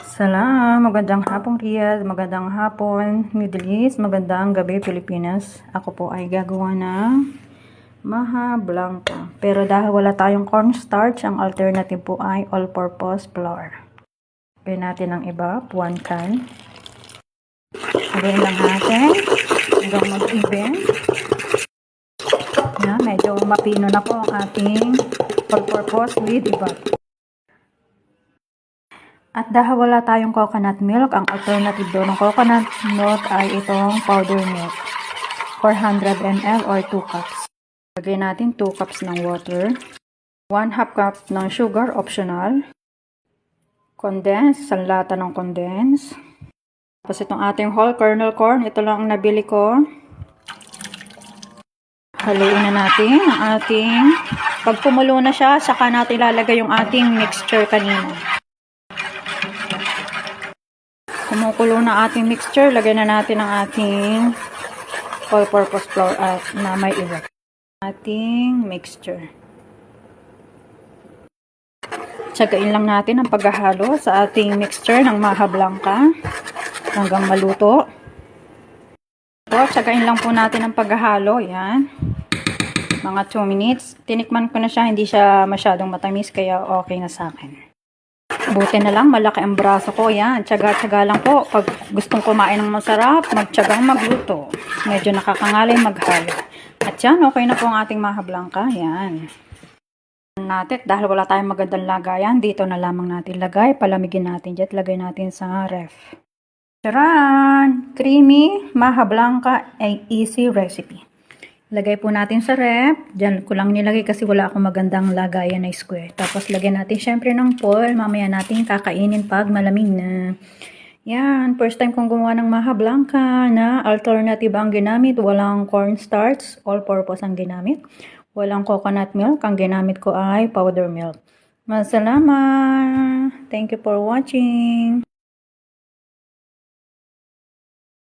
Salam, magandang hapong Riyadh, magandang hapon Middle East, magandang gabi Pilipinas. Ako po ay gagawa ng Maha Blanca. Pero dahil wala tayong cornstarch, ang alternative po ay all-purpose flour. Gawin natin ang iba, 1 can. Lagyan lang natin hanggang mag-even. Na, medyo mapino na po ang ating all-purpose with iba. At dahil wala tayong coconut milk, ang alternative doon ng coconut milk ay itong powder milk. 400 ml or 2 cups. Lagyan natin 2 cups ng water. 1 half cup ng sugar, optional. Condense, isang lata ng condense. Tapos itong ating whole kernel corn, ito lang ang nabili ko. Haluin na natin ang ating, pag kumulo na siya, saka natin ilalagay yung ating mixture kanina. Kumukulo na ating mixture, lagay na natin ang ating all-purpose flour at na may iwa. Ating mixture. Tsagain lang natin ang paghahalo sa ating mixture ng maha blanca hanggang maluto. So, tsagain lang po natin ang paghahalo. Yan. Mga 2 minutes. Tinikman ko na siya, hindi siya masyadong matamis kaya okay na sa akin. Buti na lang, malaki ang braso ko. Yan, tsaga-tsaga lang po. Pag gustong kumain ng masarap, magtsagang magluto. Medyo nakakangalay maghalo. At yan, okay na po ang ating maha blanca. Yan. Natin, dahil wala tayong magandang lagayan, dito na lamang natin lagay. Palamigin natin dyan. Lagay natin sa ref. Charan! Creamy, maha blanca, ay easy recipe. Lagay po natin sa ref. Diyan ko lang nilagay kasi wala akong magandang lagayan na square. Tapos lagyan natin syempre ng foil. Mamaya natin kakainin pag malamig na. Yan, first time kong gumawa ng maha blanca na alternative ang ginamit. Walang cornstarch, all-purpose ang ginamit. Walang coconut milk. Ang ginamit ko ay powder milk. Masalamat! Thank you for watching!